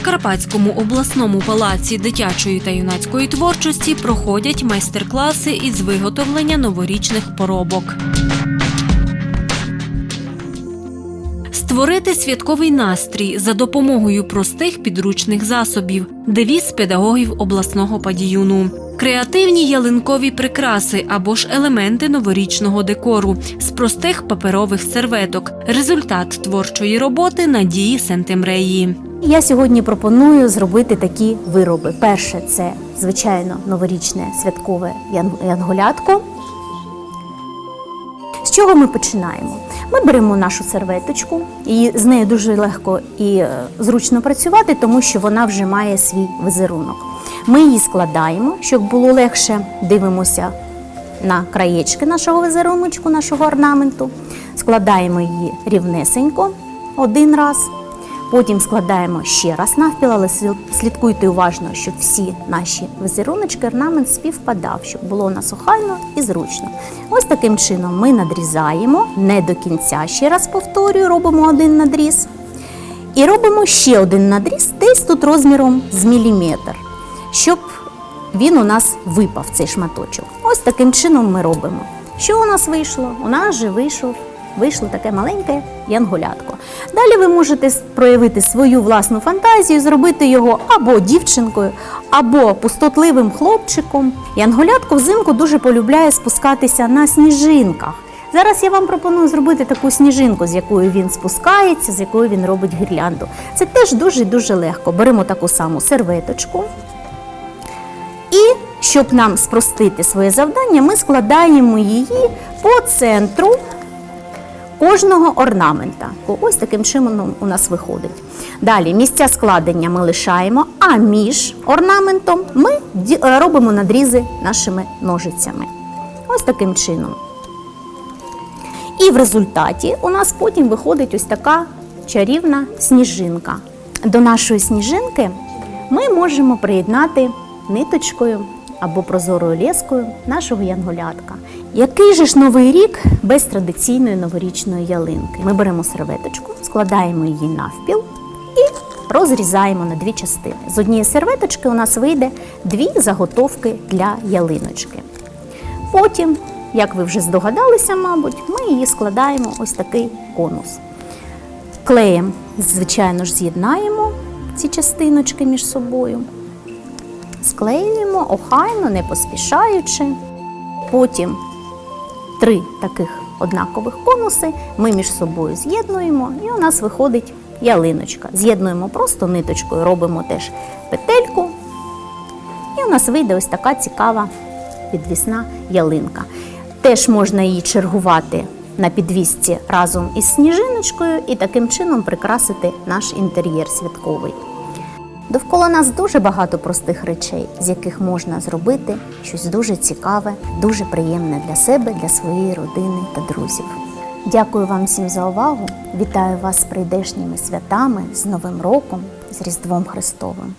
Закарпатському обласному палаці дитячої та юнацької творчості проходять майстер-класи із виготовлення новорічних поробок. Створити святковий настрій за допомогою простих підручних засобів, девіз педагогів обласного падіюну, креативні ялинкові прикраси або ж елементи новорічного декору з простих паперових серветок. Результат творчої роботи Надії Сентемреї. Я сьогодні пропоную зробити такі вироби. Перше це, звичайно, новорічне святкове янголятко. З чого ми починаємо? Ми беремо нашу серветочку, і з нею дуже легко і е, зручно працювати, тому що вона вже має свій візерунок. Ми її складаємо, щоб було легше. Дивимося на краєчки нашого візеруночку, нашого орнаменту. Складаємо її рівнесенько один раз. Потім складаємо ще раз навпіл, але слідкуйте уважно, щоб всі наші візеруночки, орнамент співпадав, щоб було у нас охайно і зручно. Ось таким чином ми надрізаємо не до кінця. Ще раз повторюю, робимо один надріз. І робимо ще один надріз, десь тут розміром з міліметр, щоб він у нас випав, цей шматочок. Ось таким чином ми робимо. Що у нас вийшло? У нас же вийшов, вийшло таке маленьке янголятко. Далі ви можете проявити свою власну фантазію, зробити його або дівчинкою, або пустотливим хлопчиком. Янголятко взимку дуже полюбляє спускатися на сніжинках. Зараз я вам пропоную зробити таку сніжинку, з якою він спускається, з якою він робить гірлянду. Це теж дуже дуже легко. Беремо таку саму серветочку. І щоб нам спростити своє завдання, ми складаємо її по центру кожного орнамента. Ось таким чином у нас виходить. Далі місця складення ми лишаємо, а між орнаментом ми е, робимо надрізи нашими ножицями. Ось таким чином. І в результаті у нас потім виходить ось така чарівна сніжинка. До нашої сніжинки ми можемо приєднати ниточкою або прозорою лескою нашого янголятка. Який же ж новий рік без традиційної новорічної ялинки? Ми беремо серветочку, складаємо її навпіл і розрізаємо на дві частини. З однієї серветочки у нас вийде дві заготовки для ялиночки. Потім, як ви вже здогадалися, мабуть, ми її складаємо ось такий конус. Клеєм, звичайно ж, з'єднаємо ці частиночки між собою. Склеюємо охайно, не поспішаючи. Потім три таких однакових конуси ми між собою з'єднуємо, і у нас виходить ялиночка. З'єднуємо просто ниточкою, робимо теж петельку, і у нас вийде ось така цікава підвісна ялинка. Теж можна її чергувати на підвісці разом із сніжиночкою і таким чином прикрасити наш інтер'єр святковий. Довкола нас дуже багато простих речей, з яких можна зробити щось дуже цікаве, дуже приємне для себе, для своєї родини та друзів. Дякую вам всім за увагу. Вітаю вас з прийдешніми святами, з Новим роком, з Різдвом Христовим.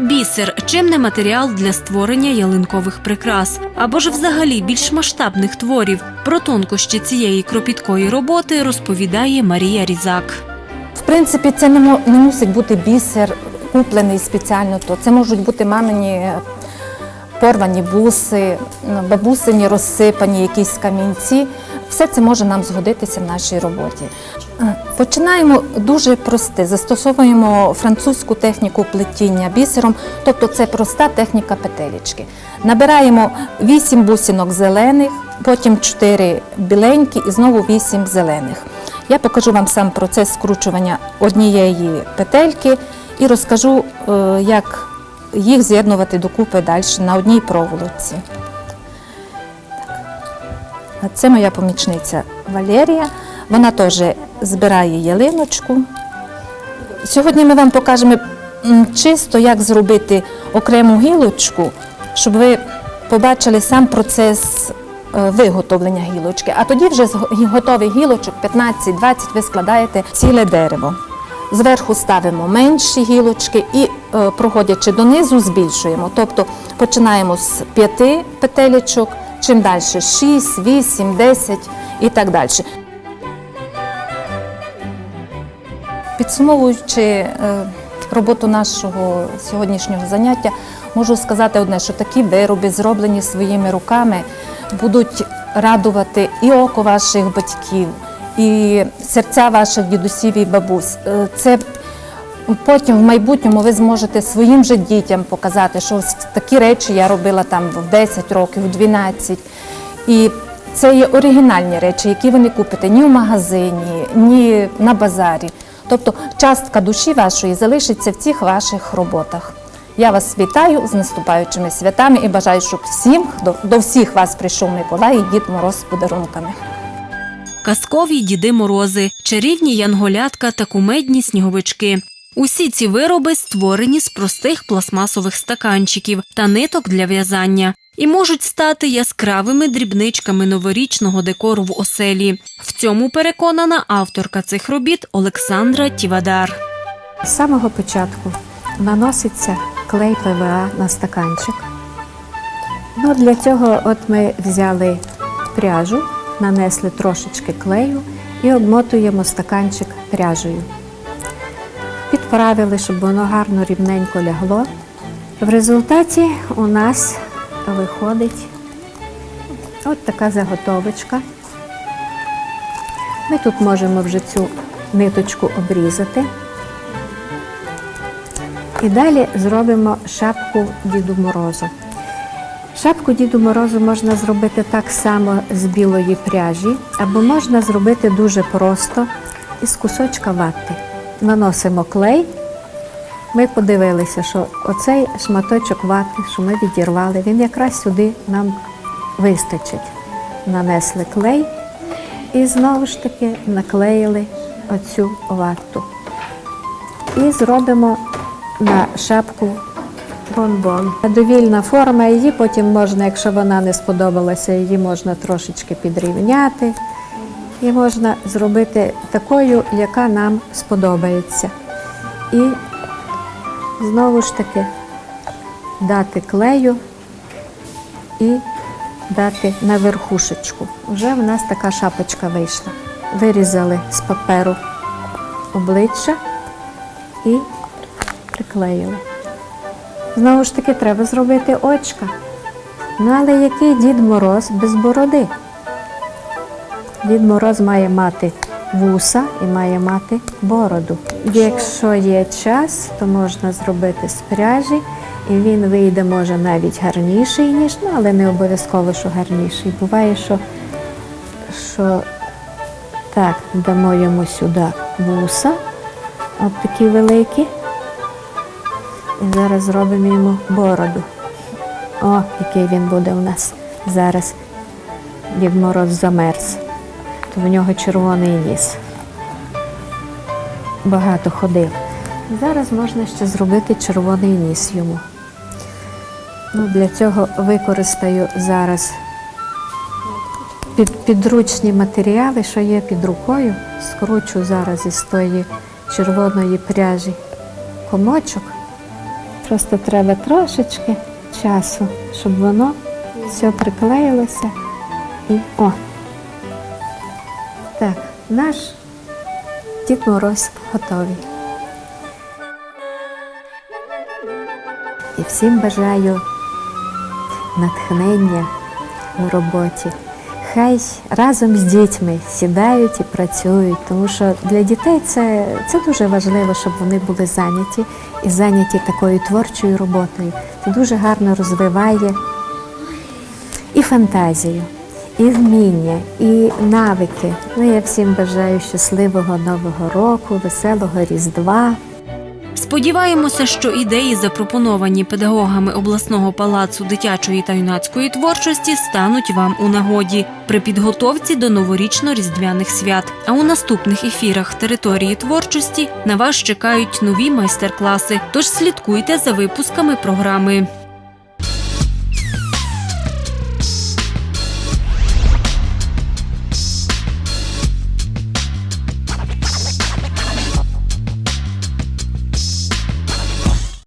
Бісер чим не матеріал для створення ялинкових прикрас або ж взагалі більш масштабних творів. Про тонкощі цієї кропіткої роботи розповідає Марія Різак. Принципі, це не, не мусить бути бісер куплений спеціально. То це можуть бути мамині е, порвані буси, бабусині розсипані якісь камінці. Все це може нам згодитися в нашій роботі. Е, Починаємо дуже просте. Застосовуємо французьку техніку плетіння бісером, тобто це проста техніка петелечки. Набираємо 8 бусинок зелених, потім 4 біленькі і знову 8 зелених. Я покажу вам сам процес скручування однієї петельки і розкажу, е, як їх з'єднувати докупи далі на одній проволоці. Це моя помічниця Валерія. Вона теж збирає ялиночку. Сьогодні ми вам покажемо чисто, як зробити окрему гілочку, щоб ви побачили сам процес виготовлення гілочки. А тоді вже з го- готових гілочок 15-20 ви складаєте ціле дерево. Зверху ставимо менші гілочки і, е, проходячи донизу, збільшуємо. Тобто починаємо з 5 петелечок, чим далі 6, 8, 10 і так далі. Підсумовуючи е, роботу нашого сьогоднішнього заняття, можу сказати одне, що такі вироби, зроблені своїми руками, будуть радувати і око ваших батьків, і серця ваших дідусів і бабусь. Е, Це Потім в майбутньому ви зможете своїм же дітям показати, що ось такі речі я робила там в 10 років, в 12. І це є оригінальні речі, які ви не купите ні в магазині, ні на базарі. Тобто частка душі вашої залишиться в цих ваших роботах. Я вас вітаю з наступаючими святами і бажаю, щоб всім до, до всіх вас прийшов Миколай і Дід Мороз з подарунками. казкові діди морози, чарівні янголятка та кумедні сніговички. Усі ці вироби створені з простих пластмасових стаканчиків та ниток для в'язання і можуть стати яскравими дрібничками новорічного декору в оселі. В цьому переконана авторка цих робіт Олександра Тівадар. З самого початку наноситься клей ПВА на стаканчик. Ну, для цього от ми взяли пряжу, нанесли трошечки клею і обмотуємо стаканчик пряжею. Підправили, щоб воно гарно рівненько лягло. В результаті у нас виходить от така заготовочка. Ми тут можемо вже цю ниточку обрізати. І далі зробимо шапку Діду Морозу. Шапку Діду Морозу можна зробити так само з білої пряжі, або можна зробити дуже просто із кусочка вати. Наносимо клей. Ми подивилися, що оцей шматочок вати, що ми відірвали, він якраз сюди нам вистачить. Нанесли клей і знову ж таки наклеїли оцю вату. І зробимо на шапку бонбон. Довільна форма її, потім можна, якщо вона не сподобалася, її можна трошечки підрівняти. І можна зробити такою, яка нам сподобається. І знову ж таки дати клею і дати на верхушечку. Вже в нас така шапочка вийшла. Вирізали з паперу обличчя і приклеїли. Знову ж таки, треба зробити очка. Ну, але який Дід Мороз без бороди? Дід Мороз має мати вуса і має мати бороду. Якщо є час, то можна зробити з пряжі, і він вийде, може, навіть гарніший, ніж, ну, але не обов'язково, що гарніший. Буває, що, що так, дамо йому сюди вуса, от такі великі. І зараз зробимо йому бороду. О, який він буде у нас зараз. Дід Мороз замерз. То в нього червоний ніс. Багато ходив. Зараз можна ще зробити червоний ніс йому. Ну, для цього використаю зараз під, підручні матеріали, що є під рукою. Скручу зараз із тої червоної пряжі комочок. Просто треба трошечки часу, щоб воно все приклеїлося. І о! Так, наш Дід Мороз готовий. І всім бажаю натхнення у роботі. Хай разом з дітьми сідають і працюють, тому що для дітей це, це дуже важливо, щоб вони були зайняті і зайняті такою творчою роботою. Це дуже гарно розвиває і фантазію, і вміння, і навики. Ну, я всім бажаю щасливого нового року, веселого Різдва. Сподіваємося, що ідеї, запропоновані педагогами обласного палацу дитячої та юнацької творчості, стануть вам у нагоді при підготовці до новорічно-різдвяних свят. А у наступних ефірах території творчості на вас чекають нові майстер-класи. Тож слідкуйте за випусками програми.